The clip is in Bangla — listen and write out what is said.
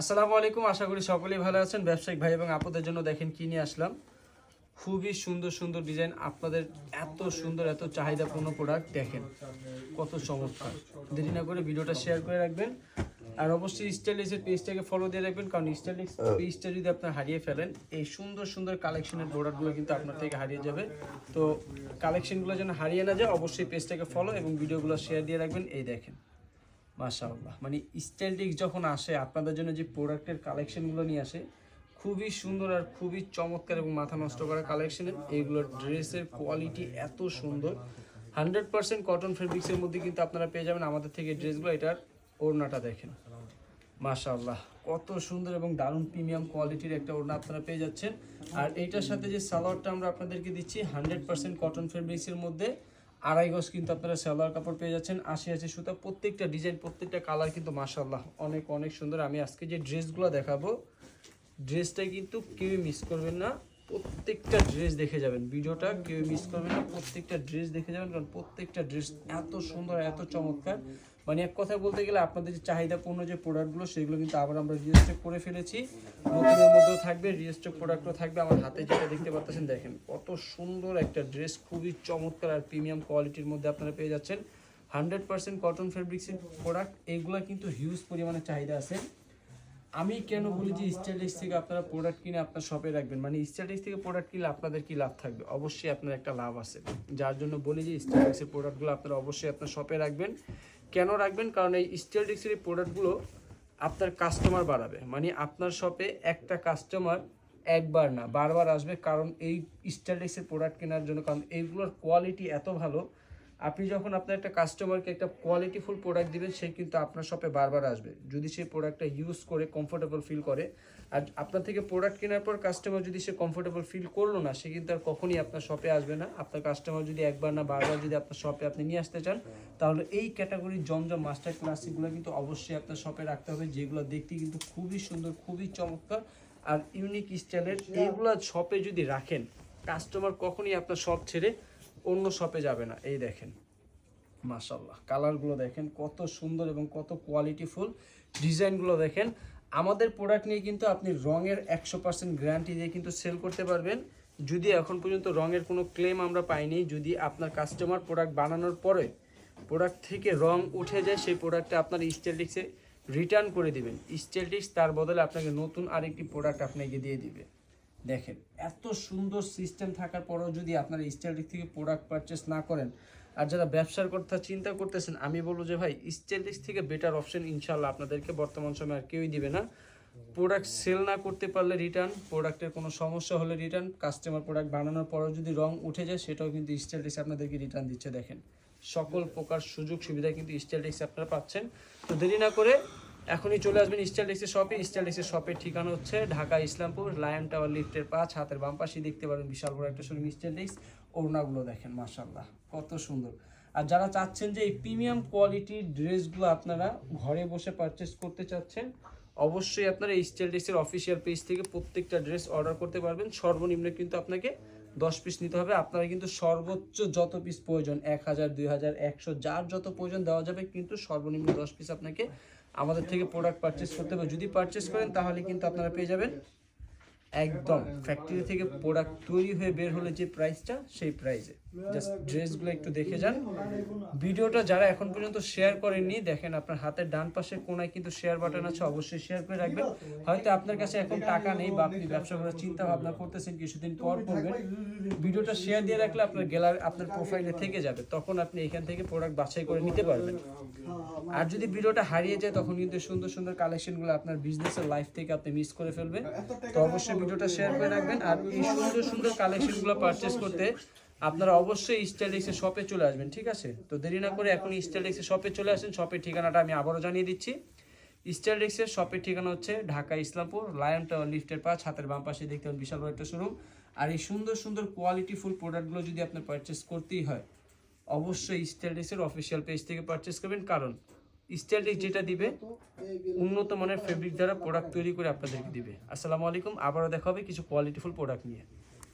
আসসালামু আলাইকুম আশা করি সকলেই ভালো আছেন। ব্যবসায়িক ভাই এবং আপনাদের জন্য দেখেন কি নিয়ে আসলাম। খুবই সুন্দর সুন্দর ডিজাইন আপনাদের এত সুন্দর এত চাহিদাপূর্ণ প্রোডাক্ট দেখেন। কত চমৎকার। দেরি না করে ভিডিওটা শেয়ার করে রাখবেন। আর অবশ্যই স্টাইলিশের পেজটাকে ফলো দিয়ে রাখবেন কারণ স্টাইলিশ পেজটা যদি আপনার হারিয়ে ফেলেন এই সুন্দর সুন্দর কালেকশনের প্রোডাক্টগুলো কিন্তু আপনার থেকে হারিয়ে যাবে। তো কালেকশনগুলো যেন হারিয়ে না যায় অবশ্যই পেজটাকে ফলো এবং ভিডিওগুলো শেয়ার দিয়ে রাখবেন। এই দেখেন। মাশাআল্লাহ। মানে স্টাইলিশ যখন আসে, আপনাদের জন্য যে প্রোডাক্টের কালেকশনগুলো নিয়ে আসে, খুবই সুন্দর আর খুবই চমৎকার এবং মাথা নষ্ট করা কালেকশনের এইগুলোর ড্রেসের কোয়ালিটি এত সুন্দর। হান্ড্রেড পার্সেন্ট কটন ফেব্রিক্সের মধ্যে কিন্তু আপনারা পেয়ে যাবেন আমাদের থেকে ড্রেসগুলো এটার ওড়নাটা দেখেন। মাশাআল্লাহ, কত সুন্দর এবং দারুণ প্রিমিয়াম কোয়ালিটির একটা ওড়না আপনারা পেয়ে যাচ্ছেন। আর এইটার সাথে যে সালোয়ারটা আমরা আপনাদেরকে দিচ্ছি হান্ড্রেড পার্সেন্ট কটন ফেব্রিক্সের মধ্যে আড়াই গজ কিন্তু আপনারা সালোয়ার কাপড় পেয়ে যাচ্ছেন। আশি আশি সুতা, প্রত্যেকটা ডিজাইন প্রত্যেকটা কালার কিন্তু মাসাল্লাহ অনেক অনেক সুন্দর। আমি আজকে যে ড্রেসগুলো দেখাবো, ড্রেসটা কিন্তু কেউ মিস করবেন না। প্রত্যেকটা ড্রেস দেখে যাবেন। ভিডিওটা কেউ মিস করবেন না। প্রত্যেকটা ড্রেস দেখে যাবেন, কারণ প্রত্যেকটা ড্রেস এত সুন্দর, এত চমৎকার। মানে এক কথা বলতে গেলে আপনাদের যে চাহিদাপূর্ণ যে প্রোডাক্টগুলো সেগুলো কিন্তু আবার আমরা রিয়েস্টক করে ফেলেছি। নতুনের মধ্যেও থাকবে রিয়েস্টক প্রোডাক্টও থাকবে। আমার হাতে যেটা দেখতে পাচ্ছেন, দেখেন কত সুন্দর একটা ড্রেস খুবই চমৎকার আর প্রিমিয়াম কোয়ালিটির মধ্যে আপনারা পেয়ে যাচ্ছেন। হান্ড্রেড পার্সেন্ট কটন ফেব্রিক্সের প্রোডাক্ট এগুলো কিন্তু হিউজ পরিমাণে চাহিদা আছে। আমি কেন বলি যে স্টাইলিশ থেকে আপনারা প্রোডাক্ট কিনে আপনার শপে রাখবেন? মানে স্টাইলিশ থেকে প্রোডাক্ট কিনলে আপনাদের কি লাভ থাকবে? অবশ্যই আপনার একটা লাভ আছে। যার জন্য বলি যে স্টাইলিক্সের প্রোডাক্টগুলো আপনারা অবশ্যই আপনার শপে রাখবেন। কেন রাখবেন? কারণ এই স্টাইলিক্সের এই প্রোডাক্টগুলো আপনার কাস্টমার বাড়াবে। মানে আপনার শপে একটা কাস্টমার একবার না, বারবার আসবে। কারণ এই স্টাইলিক্সের প্রোডাক্ট কেনার জন্য, কারণ এইগুলোর কোয়ালিটি এত ভালো আপনি যখন আপনার একটা কাস্টমারকে একটা কোয়ালিটিফুল প্রোডাক্ট দিবেন সে কিন্তু আপনার শপে বারবার আসবে। যদি সেই প্রোডাক্টটা ইউজ করে কমফোর্টেবল ফিল করে আর আপনার থেকে প্রোডাক্ট কেনার পর কাস্টমার যদি সে কমফোর্টেবল ফিল করল না সে কিন্তু আর কখনই আপনার শপে আসবে না। আপনার কাস্টমার যদি একবার না বারবার যদি আপনার শপে আপনি নিয়ে আসতে চান তাহলে এই ক্যাটাগরির জমজম মাস্টার ক্লাসিকগুলো কিন্তু অবশ্যই আপনার শপে রাখতে হবে। যেগুলো দেখতে কিন্তু খুবই সুন্দর খুবই চমৎকার আর ইউনিক স্টাইলের এইগুলো শপে যদি রাখেন কাস্টমার কখনই আপনার শপ ছেড়ে অন্য শপে যাবে না। এই দেখেন মাশাল্লাহ কালারগুলো দেখেন, কত সুন্দর এবং কত কোয়ালিটিফুল ডিজাইনগুলো দেখেন। আমাদের প্রোডাক্ট নিয়ে কিন্তু আপনি রঙের একশো পার্সেন্ট গ্যারান্টি দিয়ে কিন্তু সেল করতে পারবেন। যদি এখন পর্যন্ত রঙের কোনো ক্লেম আমরা পাইনি, যদি আপনার কাস্টমার প্রোডাক্ট বানানোর পরে প্রোডাক্ট থেকে রং উঠে যায়, সেই প্রোডাক্টটা আপনার স্টেলটিক্সে রিটার্ন করে দিবেন। স্টেলটিক্স তার বদলে আপনাকে নতুন আরেকটি প্রোডাক্ট আপনাকে দিয়ে দিবে। দেখেন, এত সুন্দর সিস্টেম থাকার পরেও যদি আপনারা স্টাইলিশ থেকে প্রোডাক্ট পারচেস না করেন, আর যারা ব্যবসার কথা চিন্তা করতেছেন, আমি বলব যে ভাই স্টাইলিশ থেকে বেটার অপশন ইনশাল্লাহ আপনাদেরকে বর্তমান সময়ে আর কেউই দিবে না। প্রোডাক্ট সেল না করতে পারলে রিটার্ন প্রোডাক্টের কোনো সমস্যা হলে রিটার্ন কাস্টমার প্রোডাক্ট বানানোর পরেও যদি রং উঠে যায়, সেটাও কিন্তু স্টাইলিশ আপনাদেরকে রিটার্ন দিচ্ছে, দেখেন। সকল প্রকার সুযোগ সুবিধা কিন্তু স্টাইলিশ আপনারা পাচ্ছেন। তো দেরি না করে এখনই চলে আসবেন স্টাইল ডেক্সের শপে স্টাইল ডেক্সের শপের ঠিকানা হচ্ছে ঢাকা ইসলামপুর লায়ন টাওয়ার লিফটের পাঁচ, হাতের বাম পাশে দেখতে পারেন বিশাল বড় একটা শোরুম স্টাইলিক্স ওড়নাগুলো দেখেন মাশাল্লাহ কত সুন্দর। আর যারা চাচ্ছেন যে এই প্রিমিয়াম কোয়ালিটির ড্রেসগুলো আপনারা ঘরে বসে পারচেস করতে চাচ্ছেন, অবশ্যই আপনারা এই স্টাইলিক্সের অফিসিয়াল পেজ থেকে প্রত্যেকটা ড্রেস অর্ডার করতে পারবেন। সর্বনিম্ন কিন্তু আপনাকে দশ পিস নিতে হবে। আপনারা কিন্তু সর্বোচ্চ যত পিস প্রয়োজন, এক হাজার, দুই হাজার, একশো, যার যত প্রয়োজন দেওয়া যাবে, কিন্তু সর্বনিম্ন দশ পিস আপনাকে আমাদের থেকে প্রোডাক্ট পারচেস করতে হবে। যদি পারচেস করেন, তাহলে কিন্তু আপনারা পেয়ে যাবেন একদম ফ্যাক্টরি থেকে প্রোডাক্ট তৈরি হয়ে বের হলে যে প্রাইসটা সেই প্রাইসে জাস্ট ড্রেসগুলো একটু দেখে যান। ভিডিওটা যারা এখন পর্যন্ত শেয়ার করেননি দেখেন আপনার হাতের ডান পাশে কোনায় কিন্তু শেয়ার বাটন আছে অবশ্যই শেয়ার করে রাখবেন। হয়তো আপনার কাছে এখন টাকা নেই বা আপনি ব্যবসা করার চিন্তা ভাবনা করতেছেন কিছুদিন পর করবেন। ভিডিওটা শেয়ার দিয়ে রাখলে আপনার গ্যালারি আপনার প্রোফাইলে থেকে যাবে। তখন আপনি এখান থেকে প্রোডাক্ট বাছাই করে নিতে পারবেন। আর যদি ভিডিওটা হারিয়ে যায় তখন কিন্তু সুন্দর সুন্দর কালেকশনগুলো আপনার বিজনেসের লাইফ থেকে আপনি মিস করে ফেলবেন। তো অবশ্যই ভিডিওটা শেয়ার করে রাখবেন। আর এই সুন্দর সুন্দর কালেকশনগুলো পারচেস করতে আপনারা অবশ্যই স্টাইলিক্সের শপে চলে আসবেন, ঠিক আছে? তো দেরি না করে এখন স্টাইলিক্সের শপে চলে আসেন। শপের ঠিকানাটা আমি আবারও জানিয়ে দিচ্ছি। স্টাইলিক্সের শপের ঠিকানা হচ্ছে ঢাকা ইসলামপুর লায়ন টাওয়ার লিফটের পাঁচ, হাতের বাম পাশে দেখতে পাবেন বিশাল বড় একটা শোরুম আর এই সুন্দর সুন্দর কোয়ালিটিফুল প্রোডাক্টগুলো যদি আপনার পারচেস করতেই হয়, অবশ্যই স্টাইলিক্সের অফিসিয়াল পেজ থেকে পারচেস করবেন। কারণ স্টাইলিক্স যেটা দিবে, উন্নত মানের ফেব্রিক দ্বারা প্রোডাক্ট তৈরি করে আপনাদেরকে দিবে। আসসালামু আলাইকুম, আবারও দেখা হবে কিছু কোয়ালিটিফুল প্রোডাক্ট নিয়ে।